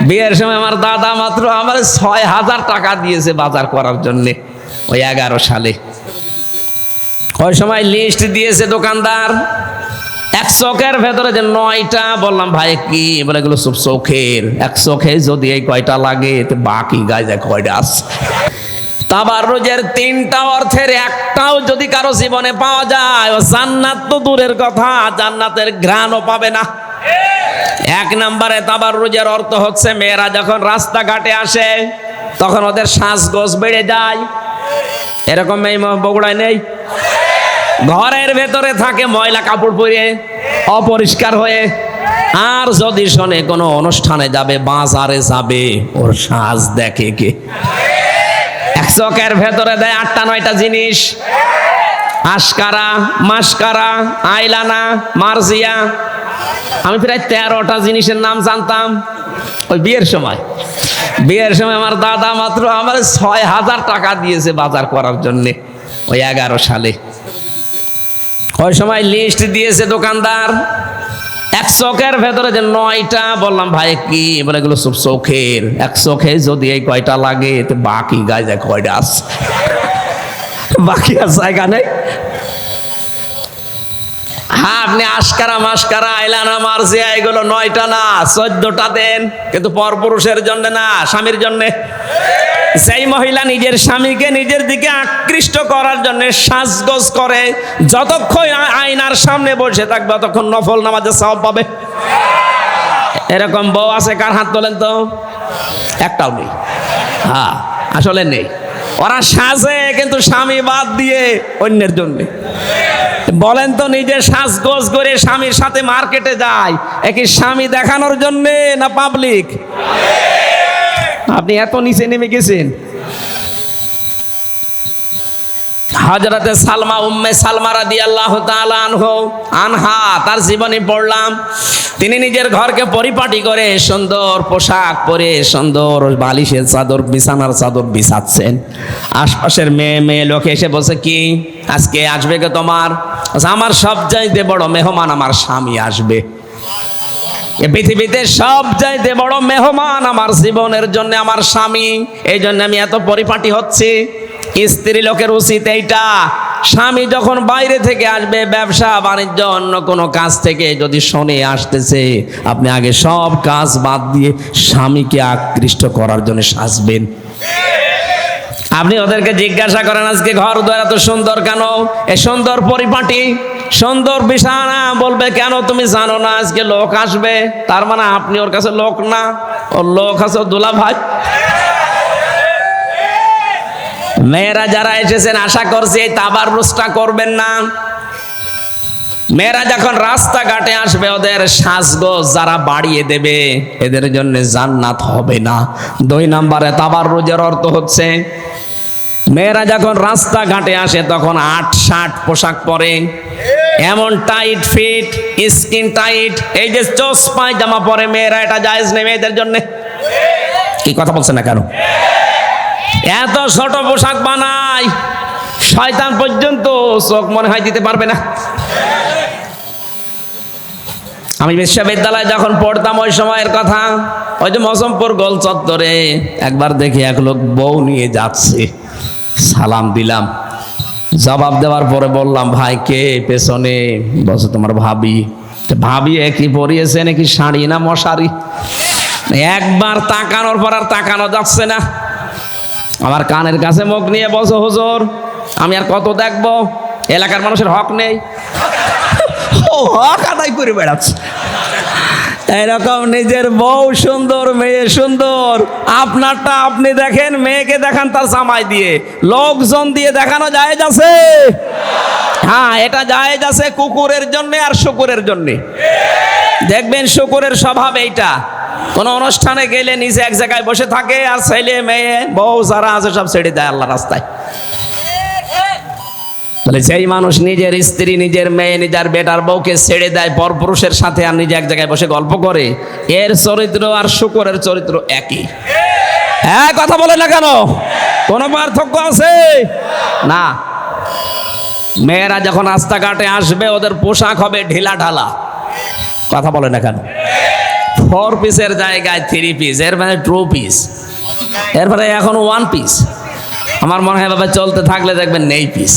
বিয়ের সময় আমার দাদা মাত্র আমার ছয় হাজার টাকা দিয়েছে বাজার করার জন্যে ওই এগারো সালে। ওই সময় লিস্ট দিয়েছে দোকানদার। এক চোখের ভেতরে যে নয়টা, বললাম, ভাই, কি? বলে, এগুলো সব চোখের। এক চোখে যদি এই কয়টা লাগে, তো বাকি গায়ে কয়টা আছে। তাবাররুজের তিনটা অর্থের একটাও যদি কারও জীবনে পাওয়া যায়, ও জান্নাত তো দূরের কথা, জান্নাতের ঘ্রাণও পাবে না। এক নম্বরে তাবাররুজের অর্থ হচ্ছে মেয়েরা যখন রাস্তাঘাটে আসে, তখন ওদের শ্বাসগোজ বেড়ে যায়। এরকম এই বগুড়ায় নেই? ঘরের ভেতরে থাকে ময়লা কাপড় পরে, অপরিষ্কার হয়ে। আর যদি শোনে কোনো অনুষ্ঠানে যাবে, বাজারে যাবে, ওর সাজ দেখে কে? এক চকের ভেতরে দেয় আটটা, নয়টা জিনিস। আশকারা মাসকারা আইলানা, মার্জিয়া আমি প্রায় তেরোটা জিনিসের নাম জানতাম ওই বিয়ের সময়। বিয়ের সময় আমার দাদা মাত্র আমার ছয় হাজার টাকা দিয়েছে বাজার করার জন্যে ওই এগারো সালে। ওই সময় লিস্ট দিয়েছে দোকানদার। এক চোখের ভেতরে যে নয়টা, বললাম, ভাই, কি? বলে, এগুলো সব চোখের। এক চোখে যদি এই কয়টা লাগে, তো বাকি গায়ে কয়টা আছে? বাকি আর জায়গা নেই। হ্যাঁ আপনি আশকারা মাসকারা আইলানা মার্জিয়া, এগুলো নয়টা না, চোদ্দটা দেন। কিন্তু পরপুরুষের জন্য না, স্বামীর জন্যে। সেই মহিলা নিজের স্বামীকে নিজের দিকে আকৃষ্ট করার জন্য সাজগোজ করে, যতক্ষণ আয়নার সামনে বসে থাকবে, ততক্ষণ নফল নামাজে সব পাবে। এরকম বউ আছে, কার হাত তোলেন তো? একটাও নেই। হ্যাঁ আসলে নেই। ওরা সাজে, কিন্তু স্বামী বাদ দিয়ে অন্যের জন্য। বলেন তো নিজে সাজগোজ করে স্বামীর সাথে মার্কেটে যায় একই স্বামী দেখানোর জন্যে না পাবলিক আপনি এত নিচে নেমে গেছেন। হজরতে সালমা, উম্মে সালমা রাদি আল্লাহ আনহো তার জীবনী পড়লাম। তিনি নিজের ঘরকে পরিপাটি করে সুন্দর পোশাক পরে সুন্দর বালিশের চাদর, বিছানার চাদর বিছাচ্ছেন। আশপাশের মেয়ে মেয়ে লোক এসে বসে কি? আজকে আসবে কে তোমার? আমার সব চাইতে বড় মেহমান আমার স্বামী আসবে। এ পৃথিবীতে সব চাইতে বড় মেহমান আমার জীবনের জন্য আমার স্বামী। এই জন্য আমি এত পরিপাটি হচ্ছি। স্ত্রী লোকের উচিত এইটা। স্বামী যখন বাইরে থেকে আসবে, ব্যবসা, বাণিজ্য, অন্য কোনো কাজ থেকে যদি শোনে আসতেছে, আপনি আগে সব কাজ বাদ দিয়ে স্বামীকে আকৃষ্ট করার জন্য সাজবেন। আপনি ওদেরকে জিজ্ঞাসা করেন, আজকে ঘর দ্বার এত সুন্দর কেন? এ সুন্দর পরিপাটি, সুন্দর বিছানা। বলবে, কেন তুমি জানো না, আজকে লোক আসবে। তার মানে আপনি ওর কাছে লোক না, ওর লোক আছে দুলা ভাই মেয়েরা যারা এসেছেন, আশা করছি এই তাবার রোজটা করবেন না। মেয়েরা যখন রাস্তাঘাটে আসবে, ওদের সাজগোজ যারা বাড়িয়ে দেবে, এদের জন্য জান্নাত হবে না। দুই নম্বরে তাবার রোজের অর্থ হচ্ছে, মেয়েরা যখন রাস্তাঘাটে আসে, তখন আট, ষাট পোশাক পরে। এমন টাইট ফিট, স্কিন টাইট, এই যে চোস জামা পরে মেয়েরা এটা জায়েজ নেই মেয়েদের জন্য। কি কথা বলছে না কেন? এত ছোট পোশাক বানায় শয়তান পর্যন্ত চোখ মনে হয় দিতে পারবে না। আমি বিশ্ববিদ্যালয়ে যখন পড়তাম ওই সময়ের কথা, ওই যে মজমপুর গোল চত্বরে একবার দেখি এক লোক বউ নিয়ে যাচ্ছে। সালাম দিলাম। জবাব দেওয়ার পরে বললাম, ভাই, কে পেছনে? বসে তোমার ভাবি। ভাবি একই পরিয়েছে নাকি শাড়ি না মশারি? একবার তাকানোর পর আর তাকানো যাচ্ছে না। আমার কানের কাছে মুখ নিয়ে বসো হুজুর, আমি আর কত দেখব? এলাকার মানুষের হক নেই। ও, হক আদায় করে বেড়াচ্ছে। এরকম নিজের বউ সুন্দর, মেয়ে সুন্দর, আপনারটা আপনি দেখেন, মেয়েকে দেখান তার জামাই দিয়ে। লোকজন দিয়ে দেখানো যায় আছে? হ্যাঁ এটা জায়েজ আছে কুকুরের জন্য আর শুকুরের জন্য। দেখবেন শুকুরের স্বভাব এইটা। কোন অনুষ্ঠানে গেলে নিজে এক জায়গায় বসে থাকে আর ছেলে, মেয়ে, বউ যারা আছে সব ছেড়ে দেয় আল্লাহ রাস্তায়। বলে যেই মানুষ নিজের স্ত্রী, নিজের মেয়ে, নিজের বেটার বউকে ছেড়ে দেয়, পরপুরুষের সাথে আর নিজে এক জায়গায় বসে গল্প করে, এর চরিত্র আর শুকরের চরিত্র একই। হ্যাঁ কথা বলে না কেন? কোনো পার্থক্য আছে? না। মেয়েরা যখন রাস্তাঘাটে আসবে, ওদের পোশাক হবে ঢিলা ঢালা। কথা বলে না কেন? ফোর পিসের জায়গায় থ্রি পিস এর মানে টু পিস এরপরে এখন ওয়ান পিস আমার মনে হয় বাবা চলতে থাকলে দেখবেন নেই পিস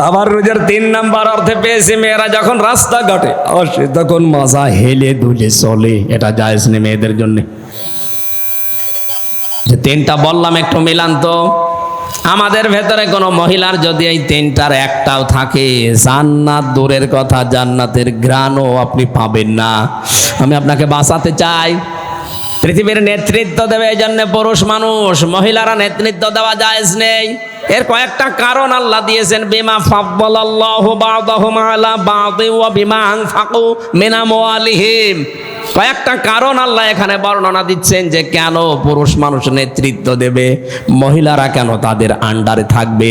আবার রোজের তিন নাম্বার অর্থে পেয়েছে মেয়েরা যখন রাস্তা ঘাটে আসে তখন মাজা হেলে দুলে চলে, এটা নেই মেয়েদের জন্য। যে তিনটা বললাম একটু মিলান তো। আমাদের ভেতরে কোনো মহিলার যদি এই তিনটার একটাও থাকে, জান্নাত দূরের কথা, জান্নাতের গ্রানও আপনি পাবেন না। আমি আপনাকে বাঁচাতে চাই। পৃথিবীর নেতৃত্ব দেবে এই জন্য পুরুষ মানুষ, মহিলারা নেতৃত্ব দেওয়া জায়েজ নেই। এর কয়েকটা কারণ আল্লাহ দিয়েছেন, বিমা ফাব্বালাল্লাহু বা'দাহুম আলা বা'দি ওয়া বিমা আনফাকু মিন আমওয়ালিহিম কয়েকটা কারণ আল্লাহ এখানে বর্ণনা দিচ্ছেন যে কেন পুরুষ মানুষ নেতৃত্ব দেবে, মহিলারা কেন তাদের আন্ডারে থাকবে।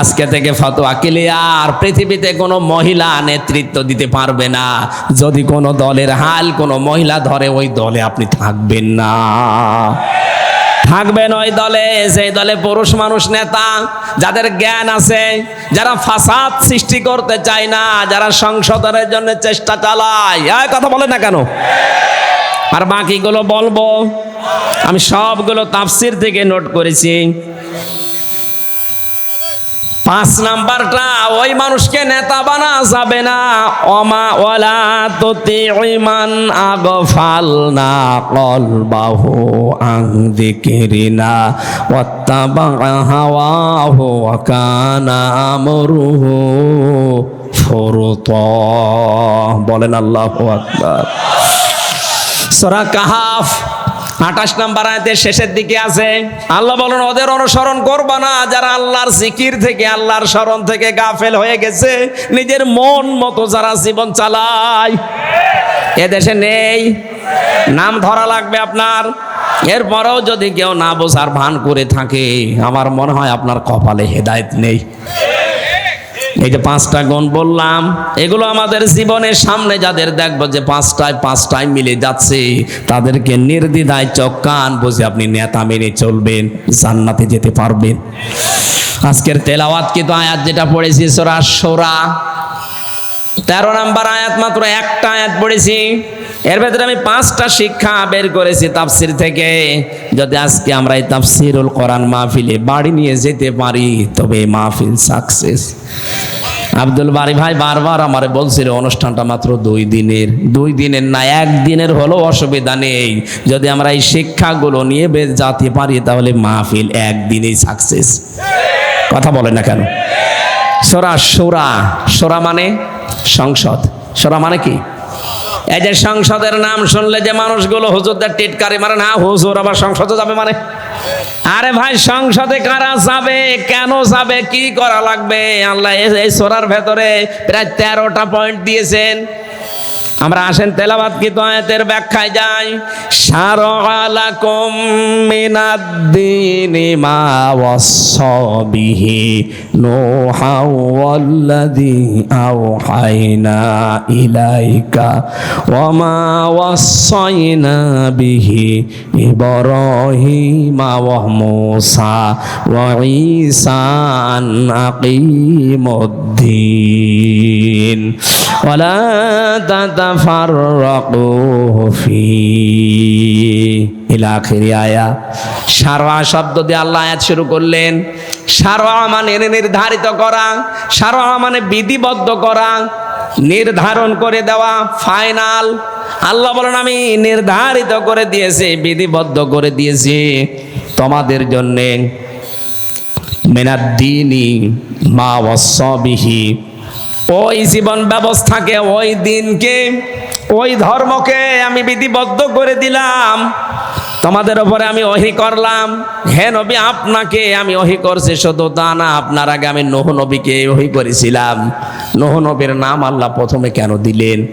আজকে থেকে ফতো আকিলিয়া আর পৃথিবীতে কোনো মহিলা নেতৃত্ব দিতে পারবে না। যদি কোনো দলের হাল কোনো মহিলা ধরে, ওই দলে আপনি থাকবেন না। থাকবেন ওই দলে সেই দলে পুরুষ মানুষ নেতা, যাদের জ্ঞান আছে, যারা ফাসাদ সৃষ্টি করতে চায় না, যারা সংশোধনের জন্য চেষ্টা চালায়। কথা বলে না কেন? আর বাকিগুলো বলব। আমি সবগুলো তাফসির থেকে নোট করেছি। পাঁচ নাম্বারটা, ওই মানুষকে নেতা বানা যাবে না। অমা ওয়ালা তোতে ইমান আগফাল না কলবাহু আং দিকিরিনা ওয়াত্তাবা হাওয়াহু ওয়া কানা আমরুহু ফুরতা। বলেন আল্লাহু আকবার। সূরা কাহাফ আঠাশ নাম্বার আয়াতের শেষের দিকে আছে, আল্লাহ বলেন, ওদের অনুসরণ করবা না, যারা আল্লাহর জিকির থেকে, আল্লাহর স্মরণ থেকে গাফেল হয়ে গেছে, নিজের মন মতো যারা জীবন চালায় এ দেশে নেই। নাম ধরা লাগবে আপনার। এরপরেও যদি কেউ না বোঝার ভান করে থাকে, আমার মনে হয় আপনার কপালে হেদায়েত নেই। এই যে পাঁচটা গুণ বললাম, এগুলো আমাদের জীবনের সামনে যাদের দেখব যে পাঁচটায় পাঁচটায় মিলে যাচ্ছে, তাদেরকে নির্দিদায় চোখ কান বুঝে আপনি নেতা মেনে চলবেন, জান্নাতে যেতে পারবেন। আজকের তেলাওয়াত কিন্তু আয়াত যেটা পড়েছি, সোরা সোরা তেরো নাম্বার আয়াত মাত্র একটা আয়াত পড়েছি। এর ভেতরে আমি পাঁচটা শিক্ষা বের করেছি তাফসির থেকে। যদি আজকে আমরা এই তাফসিরুল কোরআন মাহফিলে বাড়ি নিয়ে যেতে পারি, তবে মাহফিল সাকসেস আব্দুল বারি ভাই বারবার আমারে বলছিল, অনুষ্ঠানটা মাত্র দুই দিনের। দুই দিনের না একদিনের হলেও অসুবিধা নেই। যদি আমরা এই শিক্ষাগুলো নিয়ে বেশ যাতে পারি, তাহলে মাহফিল একদিনেই সাকসেস কথা বলে না কেন? সোরা সোরা। সোরা মানে সংসদ। সরা মানে কি? এই যে সংসদের নাম শুনলে যে মানুষগুলো হুজুরদের টিটকারি মারে না, হুজুর আবার সংসদে যাবে মানে? আরে ভাই, সংসদে কারা যাবে? কেন যাবে? কি করা লাগবে? আল্লাহ এই- সোরার ভেতরে প্রায় তেরোটা পয়েন্ট দিয়েছেন। আমরা আসেন তেলাবাদ কি আয়াতের ব্যাখ্যায় যাই। সারলাকুম মিনাদ্দিনি মা ওয়াসবিহি নোহা ওয়াল্লাযী আওহাইনা ইলাইকা ওয়া মা ওয়াসাইনা বিহি ইব্রাহিমা ওয়া মূসা ওয়া ঈসা আন আকিমুদ্দিন ওয়ালা তাদা মানে নির্ধারিত করা মানে বিধিবদ্ধ করা, নির্ধারণ করে দেওয়া, ফাইনাল। আল্লাহ বলেন, আমি নির্ধারিত করে দিয়েছি, বিধিবদ্ধ করে দিয়েছি তোমাদের জন্যে। মেনাদ্দিনী মা ওয়াসবিহী ওই জীবন ব্যবস্থাকে, ওই দিনকে, ওই ধর্মকে আমি বিধিবদ্ধ করে দিলাম। তোমাদের ওপরে আমি ওহি করলাম। হে নবী, আপনাকে আমি ওহি করছি, শুধু তা না, আপনার আগে আমি নোহ নবীকে ওহি করেছিলাম। নোহ নবীর নাম আল্লাহ প্রথমে কেন দিলেন?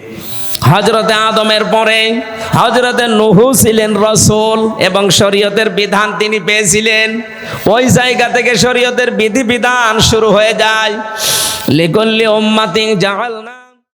হজরতে আদমের পরে হজরতে নুহু ছিলেন রসুল এবং শরীয়তের বিধান তিনি পেয়েছিলেন। ওই জায়গা থেকে শরীয়তের বিধি বিধান শুরু হয়ে যায়। লিকুল্লি উম্মাতিন জাহালনা